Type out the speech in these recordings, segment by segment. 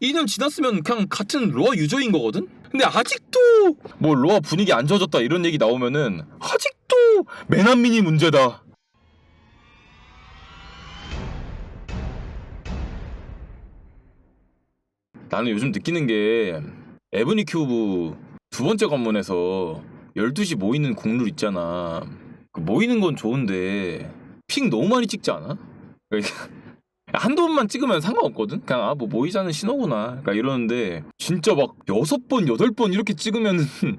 2년 지났으면 그냥 같은 로아 유저인 거거든? 근데 아직도 뭐 로아 분위기 안 좋아졌다 이런 얘기 나오면은 아직도 매난민이 문제다. 나는 요즘 느끼는 게 에브니 큐브 두 번째 관문에서 12시 모이는 국룰 있잖아. 그 모이는 건 좋은데 핑 너무 많이 찍지 않아? 한두 번만 찍으면 상관없거든? 그냥 아 뭐 모이자는 신호구나 그러니까 이러는데 진짜 막 여섯 번 여덟 번 이렇게 찍으면은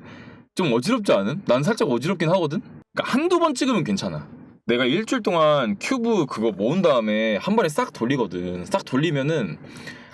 좀 어지럽지 않은? 난 살짝 어지럽긴 하거든? 그러니까 한두 번 찍으면 괜찮아 내가 일주일 동안 큐브 그거 모은 다음에 한 번에 싹 돌리거든 싹 돌리면은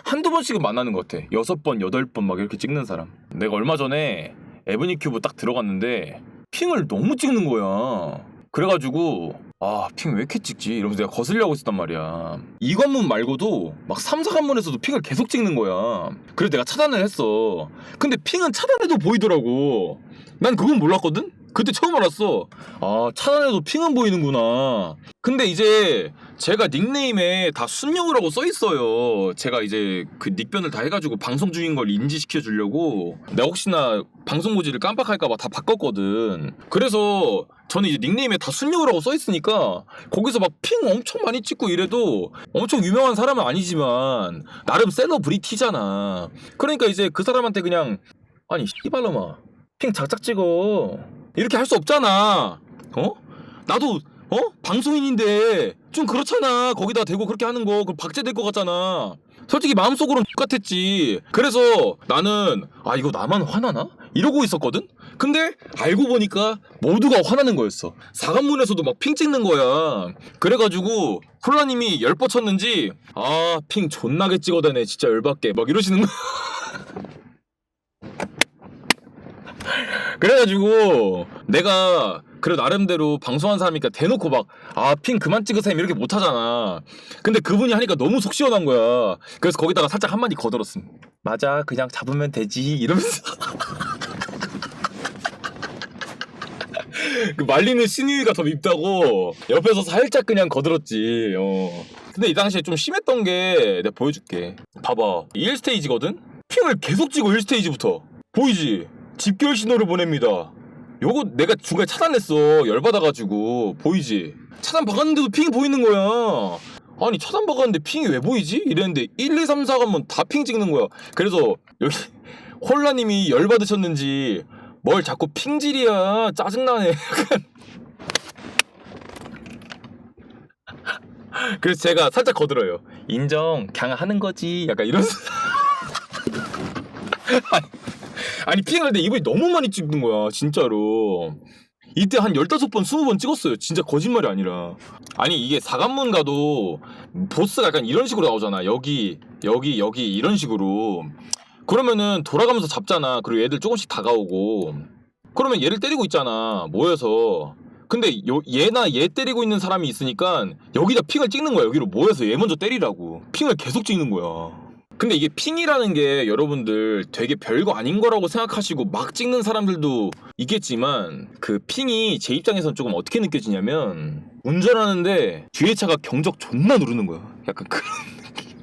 한두 번씩은 만나는 것 같아 여섯 번 여덟 번 막 이렇게 찍는 사람 내가 얼마 전에 에브니 큐브 딱 들어갔는데 핑을 너무 찍는 거야 그래가지고 아 핑 왜 이렇게 찍지? 이러면서 내가 거슬려고 있었단 말이야 이 관문 말고도 막 3, 4 관문에서도 핑을 계속 찍는 거야 그래서 내가 차단을 했어 근데 핑은 차단해도 보이더라고 난 그건 몰랐거든? 그때 처음 알았어. 아 차단해도 핑은 보이는구나. 근데 이제 제가 닉네임에 다 순영우라고 써 있어요. 제가 이제 그 닉변을 다 해가지고 방송 중인 걸 인지시켜 주려고. 내가 혹시나 방송 고지를 깜빡할까봐 다 바꿨거든. 그래서 저는 이제 닉네임에 다 순영우라고 써 있으니까 거기서 막 핑 엄청 많이 찍고 이래도 엄청 유명한 사람은 아니지만 나름 셀러브리티잖아. 그러니까 이제 그 사람한테 그냥 아니 씨발놈아. 핑 작작 찍어 이렇게 할 수 없잖아. 어? 나도 어? 방송인인데 좀 그렇잖아. 거기다 대고 그렇게 하는 거. 그럼 박제될 것 같잖아. 솔직히 마음속으로는 똑같았지. 그래서 나는 아 이거 나만 화나나? 이러고 있었거든? 근데 알고 보니까 모두가 화나는 거였어. 사관문에서도 막 핑 찍는 거야. 그래가지고 콜라님이 열 뻗쳤는지 아 핑 존나게 찍어대네. 진짜 열받게. 막 이러시는 거야 그래가지고 내가 그래 나름대로 방송한 사람이니까 대놓고 막아핑 그만 찍으세요. 이렇게 못하잖아. 근데 그분이 하니까 너무 속 시원한 거야. 그래서 거기다가 살짝 한마디 거들었음. 맞아 그냥 잡으면 되지. 이러면서. 그 말리는 신우이가 더 밉다고 옆에서 살짝 그냥 거들었지. 어. 근데 이 당시에 좀 심했던 게 내가 보여줄게. 봐봐. 1스테이지거든? 핑을 계속 찍어 1스테이지부터. 보이지? 집결 신호를 보냅니다. 요거 내가 중간에 차단했어. 열받아가지고. 보이지? 차단 박았는데도 핑이 보이는 거야. 아니 차단 박았는데 핑이 왜 보이지? 이랬는데 1, 2, 3, 4 가면 다 핑 찍는 거야. 그래서 여기 홀라님이 열받으셨는지 뭘 자꾸 핑질이야. 짜증나네. 그래서 제가 살짝 거들어요. 인정. 그냥 하는 거지. 약간 이런 아니 핑을 근데 이분이 너무 많이 찍는 거야 진짜로. 이때 한 15번 20번 찍었어요. 진짜 거짓말이 아니라. 아니 이게 사관문 가도 보스가 약간 이런 식으로 나오잖아. 여기 여기 여기 이런 식으로. 그러면은 돌아가면서 잡잖아. 그리고 얘들 조금씩 다가오고. 그러면 얘를 때리고 있잖아 모여서. 근데 요, 얘나 얘 때리고 있는 사람이 있으니까 여기다 핑을 찍는 거야 여기로 모여서. 얘 먼저 때리라고. 핑을 계속 찍는 거야 근데 이게 핑이라는 게 여러분들 되게 별거 아닌 거라고 생각하시고 막 찍는 사람들도 있겠지만 그 핑이 제 입장에선 조금 어떻게 느껴지냐면 운전하는데 뒤에 차가 경적 존나 누르는 거야. 약간 그런 느낌.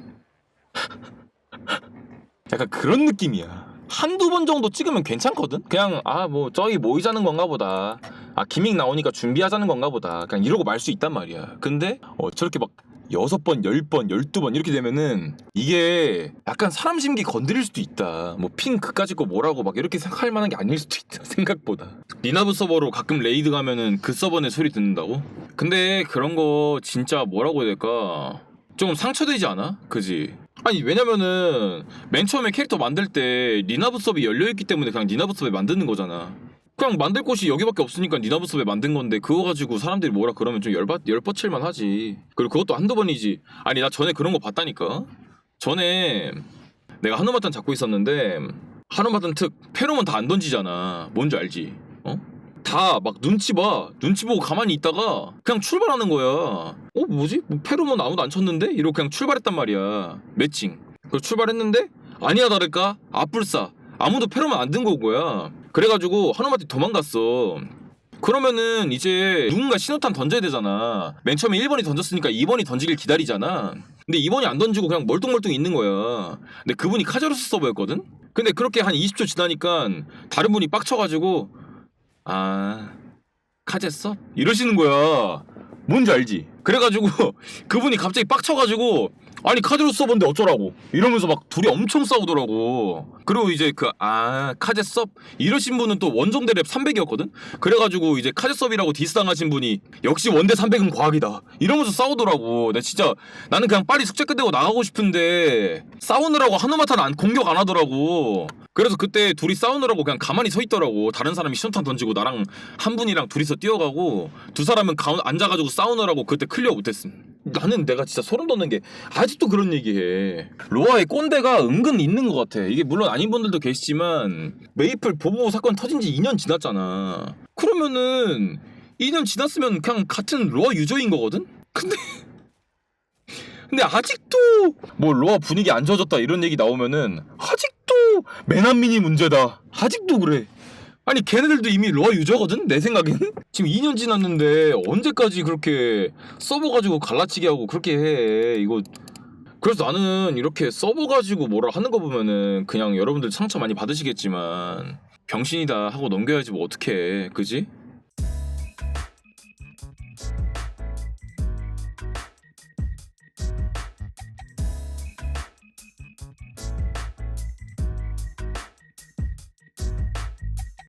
약간 그런 느낌이야. 한두 번 정도 찍으면 괜찮거든? 그냥 아 뭐 저기 모이자는 건가 보다. 아 기믹 나오니까 준비하자는 건가 보다. 그냥 이러고 말 수 있단 말이야. 근데 어 저렇게 막 여섯 번, 열 번, 열두 번 이렇게 되면은 이게 약간 사람 심기 건드릴 수도 있다. 뭐 핑 그까짓 거 뭐라고 막 이렇게 생각할 만한 게 아닐 수도 있다. 생각보다. 리나브 서버로 가끔 레이드 가면은 그 서버 내 소리 듣는다고? 근데 그런 거 진짜 뭐라고 해야 될까? 좀 상처되지 않아? 그지? 아니 왜냐면은 맨 처음에 캐릭터 만들 때 리나브 서버이 열려있기 때문에 그냥 리나브 서버 만드는 거잖아. 그냥 만들 곳이 여기밖에 없으니까 니나브 섭에 만든 건데 그거 가지고 사람들이 뭐라 그러면 좀 열받 열뻗칠만 하지. 그리고 그것도 한두 번이지. 아니 나 전에 그런 거 봤다니까. 전에 내가 한우마탄 잡고 있었는데 한우마탄 특 페로몬 다 안 던지잖아. 뭔지 알지? 어? 다 막 눈치 봐. 눈치 보고 가만히 있다가 그냥 출발하는 거야. 어 뭐지? 뭐 페로몬 아무도 안 쳤는데? 이러고 그냥 출발했단 말이야. 매칭. 그래서 출발했는데 아니야 다를까 앞불사 아무도 페로몬 안 든 거고야. 그래가지고 한우마한테 도망갔어. 그러면은 이제 누군가 신호탄 던져야 되잖아. 맨 처음에 1번이 던졌으니까 2번이 던지길 기다리잖아. 근데 이번이 안 던지고 그냥 멀뚱멀뚱 있는 거야. 근데 그분이 카제로스 서버였거든. 근데 그렇게 한 20초 지나니까 다른 분이 빡쳐가지고 아 카제서 이러시는 거야. 뭔지 알지? 그래가지고 그분이 갑자기 빡쳐가지고 아니 카제로스 서버인데 어쩌라고 이러면서 막 둘이 엄청 싸우더라고. 그리고 이제 그 아 카제 섭 이러신 분은 또 원정대 랩 300이었거든. 그래가지고 이제 카제 섭이라고 디스당하신 분이 역시 원대 300은 과학이다 이러면서 싸우더라고. 나 진짜 나는 그냥 빨리 숙제 끝내고 나가고 싶은데 싸우느라고 한우마탄 안 공격 안 하더라고. 그래서 그때 둘이 싸우느라고 그냥 가만히 서 있더라고. 다른 사람이 시험탄 던지고 나랑 한 분이랑 둘이서 뛰어가고 두 사람은 가운 앉아가지고 싸우느라고 그때 클리어 못했음. 나는 내가 진짜 소름 돋는 게 아직도 그런 얘기해. 로아의 꼰대가 은근 있는 것 같아. 이게 물론 아닌 분들도 계시지만 메이플 보보 사건 터진 지 2년 지났잖아. 그러면은 2년 지났으면 그냥 같은 로아 유저인 거거든? 근데 근데 아직도 뭐 로아 분위기 안 좋아졌다 이런 얘기 나오면은 아직도 매난민이 문제다. 아직도 그래. 아니 걔네들도 이미 로아 유저거든? 내 생각엔? 지금 2년 지났는데 언제까지 그렇게 서버 가지고 갈라치기 하고 그렇게 해. 이거. 그래서 나는 이렇게 서버 가지고 뭐라 하는 거 보면은 그냥 여러분들 상처 많이 받으시겠지만 병신이다 하고 넘겨야지 뭐 어떡해. 그지?